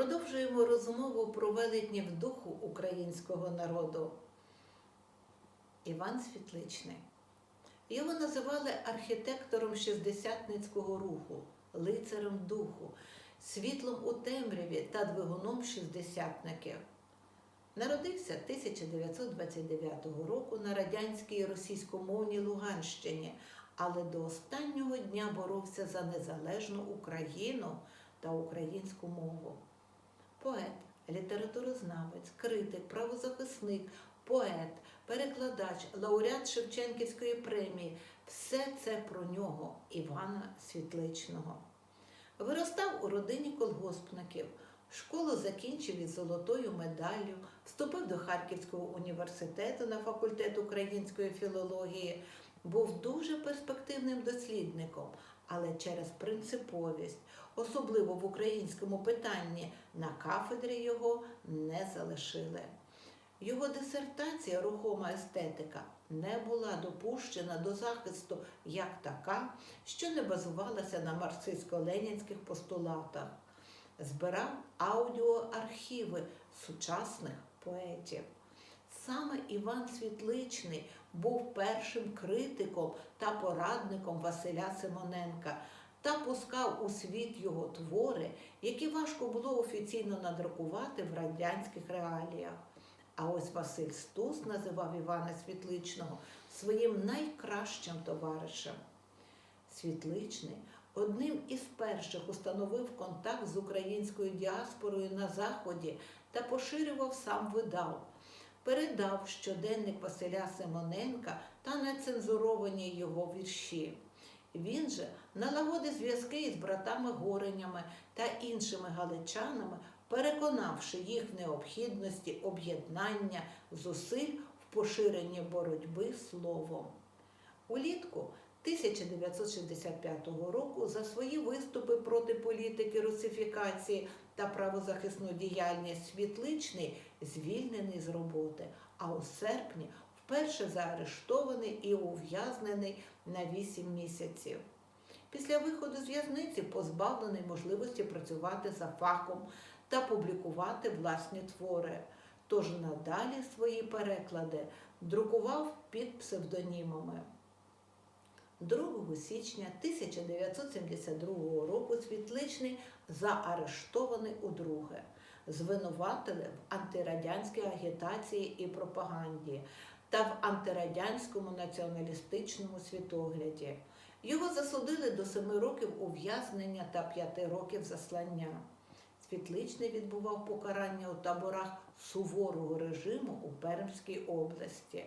Продовжуємо розмову про велетнів духу українського народу. Іван Світличний. Його називали архітектором шістдесятницького руху, лицарем духу, світлом у темряві та двигуном шістдесятників. Народився 1929 року на радянській російськомовній Луганщині, але до останнього дня боровся за незалежну Україну та українську мову. Поет, літературознавець, критик, правозахисник, поет, перекладач, лауреат Шевченківської премії все це про нього, Івана Світличного. Виростав у родині колгоспників. Школу закінчив із золотою медаллю, вступив до Харківського університету на факультет української філології, був дуже перспективним дослідником, але через принциповість, особливо в українському питанні, на кафедрі його не залишили. Його дисертація Рухома естетика не була допущена до захисту як така, що не базувалася на марксистсько-ленінських постулатах. Збирав аудіоархіви сучасних поетів. Саме Іван Світличний був першим критиком та порадником Василя Симоненка та пускав у світ його твори, які важко було офіційно надрукувати в радянських реаліях. А ось Василь Стус називав Івана Світличного своїм найкращим товаришем. Світличний одним із перших установив контакт з українською діаспорою на Заході та поширював сам видав. Передав щоденник Василя Симоненка та нецензуровані його вірші. Він же налагодив зв'язки із братами Горенями та іншими галичанами, переконавши їх в необхідності об'єднання зусиль в поширенні боротьби словом. Улітку 1965 року за свої виступи проти політики русифікації та правозахисну діяльність Світличний звільнений з роботи, а у серпні вперше заарештований і ув'язнений на 8 місяців. Після виходу з в'язниці позбавлений можливості працювати за фахом та публікувати власні твори. Тож надалі свої переклади друкував під псевдонімами. 2 січня 1972 року Світличний заарештований удруге, звинуватили в антирадянській агітації і пропаганді та в антирадянському націоналістичному світогляді. Його засудили до семи років ув'язнення та п'яти років заслання. Світличний відбував покарання у таборах суворого режиму у Пермській області.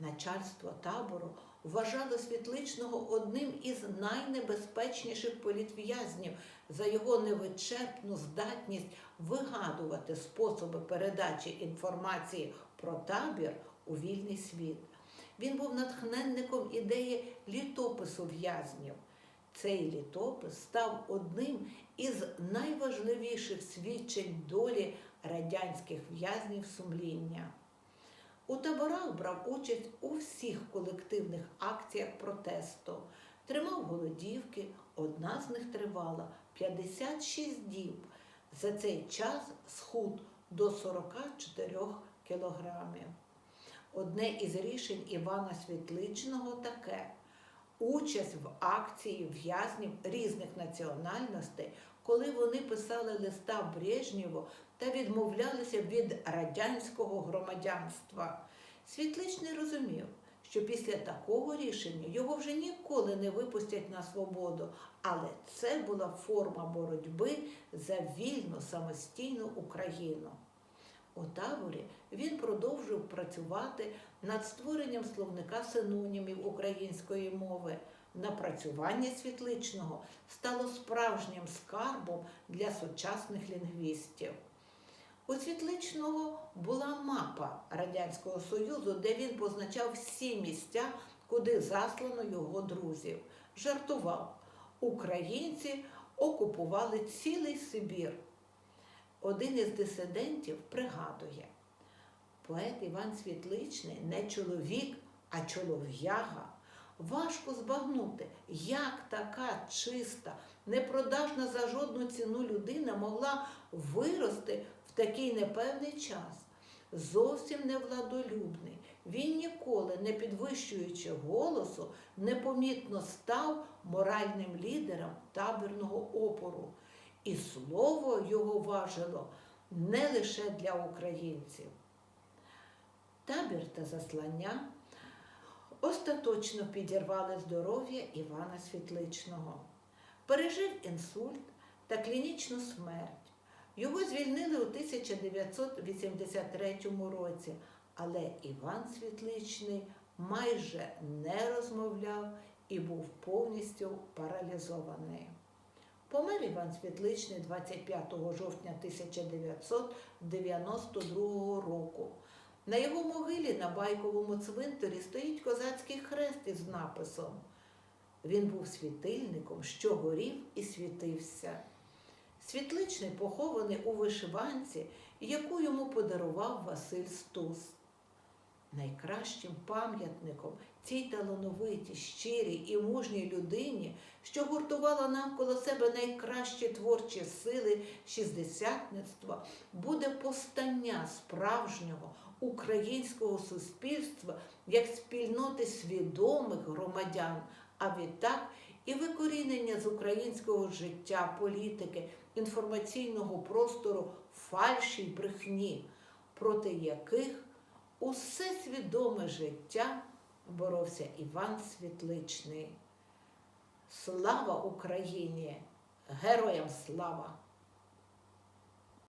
Начальство табору вважало Світличного одним із найнебезпечніших політв'язнів за його невичерпну здатність вигадувати способи передачі інформації про табір у вільний світ. Він був натхненником ідеї літопису в'язнів. Цей літопис став одним із найважливіших свідчень долі радянських в'язнів сумління. У таборах брав участь у всіх колективних акціях протесту, тримав голодівки, одна з них тривала 56 діб. За цей час схуд до 44 кілограмів. Одне із рішень Івана Світличного таке участь в акції в'язнів різних національностей, коли вони писали листа Брежнєву та відмовлялися від радянського громадянства. Світличний розумів, що після такого рішення його вже ніколи не випустять на свободу, але це була форма боротьби за вільну самостійну Україну. У таборі він продовжив працювати над створенням словника синонімів української мови. Напрацювання світличного стало справжнім скарбом для сучасних лінгвістів. У Світличного була мапа Радянського Союзу, де він позначав всі місця, куди заслано його друзів. Жартував, українці окупували цілий Сибір. Один із дисидентів пригадує, поет Іван Світличний не чоловік, а чолов'яга. Важко збагнути, як така чиста, непродажна за жодну ціну людина могла вирости в такий непевний час. Зовсім не владолюбний. Він ніколи, не підвищуючи голосу, непомітно став моральним лідером табірного опору. І слово його важило не лише для українців. Табір та заслання остаточно підірвали здоров'я Івана Світличного. Пережив інсульт та клінічну смерть. Його звільнили у 1983 році, але Іван Світличний майже не розмовляв і був повністю паралізований. Помер Іван Світличний 25 жовтня 1992 року. На його могилі на байковому цвинтарі стоїть козацький хрест із написом. Він був світильником, що горів і світився. Світличний похований у вишиванці, яку йому подарував Василь Стус. Найкращим пам'ятником цій талановитій, щирій і мужній людині, що гуртувала навколо себе найкращі творчі сили шістдесятництва, буде постання справжнього українського суспільства як спільноти свідомих громадян, а відтак і викорінення з українського життя, політики, інформаційного простору фальші й брехні, проти яких усе свідоме життя боровся Іван Світличний. Слава Україні! Героям слава!